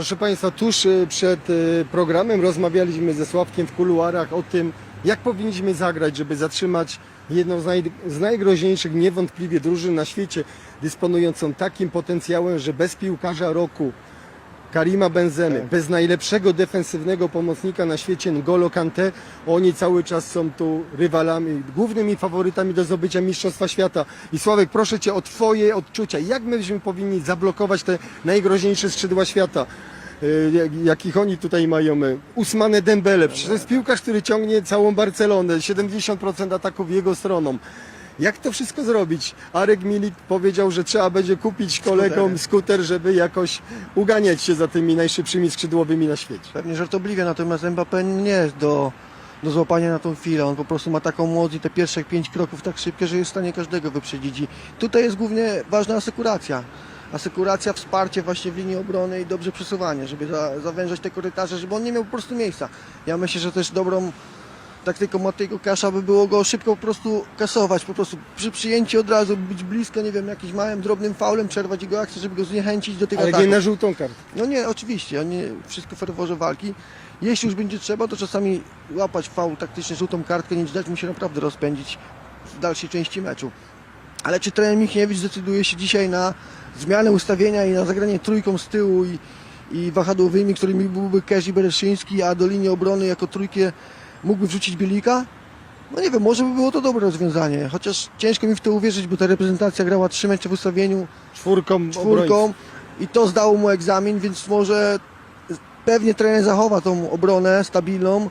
Proszę Państwa, tuż y, przed y, programem rozmawialiśmy ze Sławkiem w kuluarach o tym, jak powinniśmy zagrać, żeby zatrzymać jedną z, naj, z najgroźniejszych niewątpliwie drużyn na świecie, dysponującą takim potencjałem, że bez piłkarza roku Karima Benzemy, bez najlepszego defensywnego pomocnika na świecie N'Golo Kante, oni cały czas są tu rywalami, głównymi faworytami do zdobycia Mistrzostwa Świata. I Sławek, proszę Cię o Twoje odczucia. Jak myśmy powinni zablokować te najgroźniejsze skrzydła świata? y, jak- Jakich oni tutaj mają? Usmane Dembele, przecież to jest piłkarz, który ciągnie całą Barcelonę, 70% ataków jego stroną. Jak to wszystko zrobić? Arek Milik powiedział, że trzeba będzie kupić kolegom skuter, żeby jakoś uganiać się za tymi najszybszymi skrzydłowymi na świecie. Pewnie żartobliwie, natomiast Mbappé nie jest do, do złapania na tą chwilę. On po prostu ma taką moc i te pierwsze pięć kroków tak szybkie, że jest w stanie każdego wyprzedzić. I tutaj jest głównie ważna asekuracja. Asekuracja, wsparcie właśnie w linii obrony i dobrze przesuwanie, żeby za, zawężać te korytarze, żeby on nie miał po prostu miejsca. Ja myślę, że też dobrą taktyką Matejko Kasza by było go szybko po prostu kasować, po prostu przy przyjęciu od razu być blisko, nie wiem, jakimś małym, drobnym faulem, przerwać jego akcję, żeby go zniechęcić do tych Ale ataków. nie na żółtą kartę. No nie, oczywiście, oni wszystko w ferworze walki. Jeśli już będzie trzeba, to czasami łapać faul taktyczny, żółtą kartkę, nie dać mu się naprawdę rozpędzić w dalszej części meczu. Ale czy trener Michniewicz zdecyduje się dzisiaj na zmianę ustawienia i na zagranie trójką z tyłu i, i wahadłowymi, którymi byłby Kesz i Bereszyński, a do linii obrony jako trójkę mógłby wrzucić Bielika? No nie wiem, może by było to dobre rozwiązanie, chociaż ciężko mi w to uwierzyć, bo ta reprezentacja grała trzy mecze w ustawieniu, Czwórką, czwórką i to zdało mu egzamin, więc może pewnie trener zachowa tą obronę stabilną,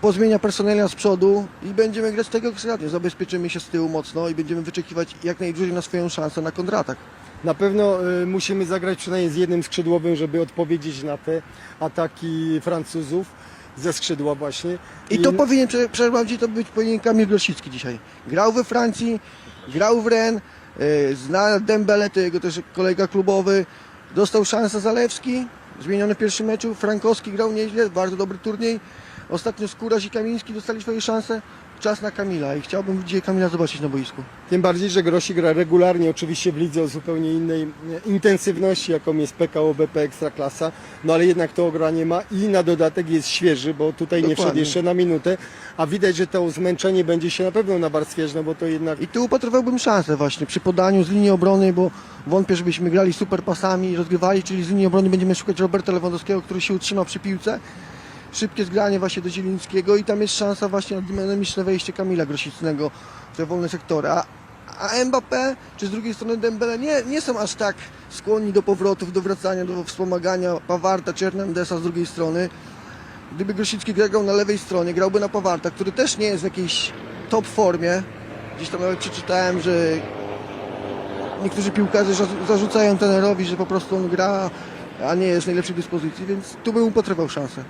pozmienia personelia z przodu i będziemy grać tego składnie. Zabezpieczymy się z tyłu mocno i będziemy wyczekiwać jak najdłużej na swoją szansę na kontratak. Na pewno y, musimy zagrać przynajmniej z jednym skrzydłowym, żeby odpowiedzieć na te ataki Francuzów ze skrzydła właśnie. I to powinien, prze- przepraszam, to być powinien Kamil Grosicki dzisiaj. Grał we Francji, grał w Rennes, yy, zna Dembele, to jego też kolega klubowy. Dostał szansę Zalewski, zmieniony w pierwszym meczu. Frankowski grał nieźle, bardzo dobry turniej. Ostatnio Skóraś i Kamiński dostali swoje szanse. Czas na Kamila i chciałbym dzisiaj Kamila zobaczyć na boisku. Tym bardziej, że Grossi gra regularnie, oczywiście w lidze o zupełnie innej e, intensywności, jaką jest PKO BP Ekstraklasa, no ale jednak to ogranie ma i na dodatek jest świeży, bo tutaj nie wszedł Dokładnie. jeszcze na minutę, a widać, że to zmęczenie będzie się na pewno nawarstwiać, no bo to jednak I tu upatrywałbym szansę właśnie przy podaniu z linii obrony, bo wątpię, żebyśmy grali super pasami i rozgrywali, czyli z linii obrony będziemy szukać Roberta Lewandowskiego, który się utrzyma przy piłce. Szybkie zgranie właśnie do Zielińskiego i tam jest szansa właśnie na dynamiczne wejście Kamila Grosicnego w te wolne sektory. A, a Mbappé, czy z drugiej strony Dembele nie, nie są aż tak skłonni do powrotów, do wracania, do wspomagania Pawarta czy Hernandesa z drugiej strony. Gdyby Grosicki grał na lewej stronie, grałby na Pawarta, który też nie jest w jakiejś top formie. Gdzieś tam nawet przeczytałem, że niektórzy piłkarze za- zarzucają trenerowi, że po prostu on gra, a nie jest w najlepszej dyspozycji, więc tu bym upatrywał szansę.